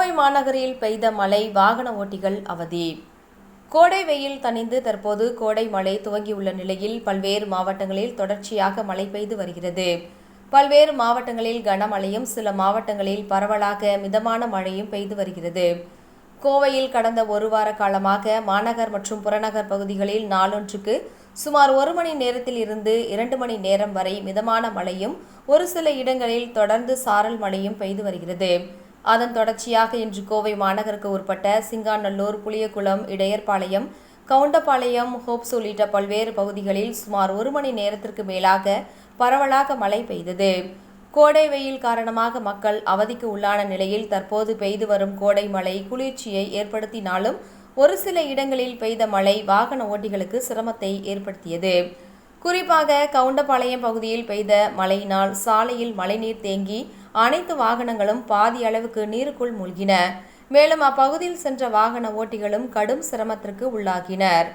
கோவை மாநகரில் பெய்த மழை வாகன ஓட்டிகள் அவதி. கோடை வெயில் தணிந்து தற்போது கோடை மழை துவங்கியுள்ள நிலையில் பல்வேறு மாவட்டங்களில் தொடர்ச்சியாக மழை பெய்து வருகிறது. பல்வேறு மாவட்டங்களில் கனமழையும் சில மாவட்டங்களில் பரவலாக மிதமான மழையும் பெய்து வருகிறது. கோவையில் கடந்த ஒரு வார காலமாக மாநகர் மற்றும் புறநகர் பகுதிகளில் நாளொன்றுக்கு சுமார் ஒரு மணி நேரத்தில் இருந்து இரண்டு மணி நேரம் வரை மிதமான மழையும் ஒரு சில இடங்களில் தொடர்ந்து சாரல் மழையும் பெய்து வருகிறது. அதன் தொடர்ச்சியாக இன்று கோவை மாநகருக்கு உட்பட்ட சிங்காநல்லூர் புளியகுளம் இடையர்பாளையம் கவுண்டபாளையம் ஹோப்ஸ் உள்ளிட்ட பல்வேறு பகுதிகளில் சுமார் ஒரு மணி நேரத்திற்கு மேலாக பரவலாக மழை பெய்தது. கோடை வெயில் காரணமாக மக்கள் அவதிக்கு உள்ளான நிலையில் தற்போது பெய்து வரும் கோடை மழை குளிர்ச்சியை ஏற்படுத்தினாலும் ஒரு சில இடங்களில் பெய்த மழை வாகன ஓட்டிகளுக்கு சிரமத்தை ஏற்படுத்தியது. குறிப்பாக கவுண்டபாளையம் பகுதியில் பெய்த மழையினால் சாலையில் மழைநீர் தேங்கி அனைத்து வாகனங்களும் பாதி அளவுக்கு நீருக்குள் மூழ்கின. மேலும் அப்பகுதியில் சென்ற வாகன ஓட்டிகளும் கடும் சிரமத்திற்கு உள்ளாகினர்.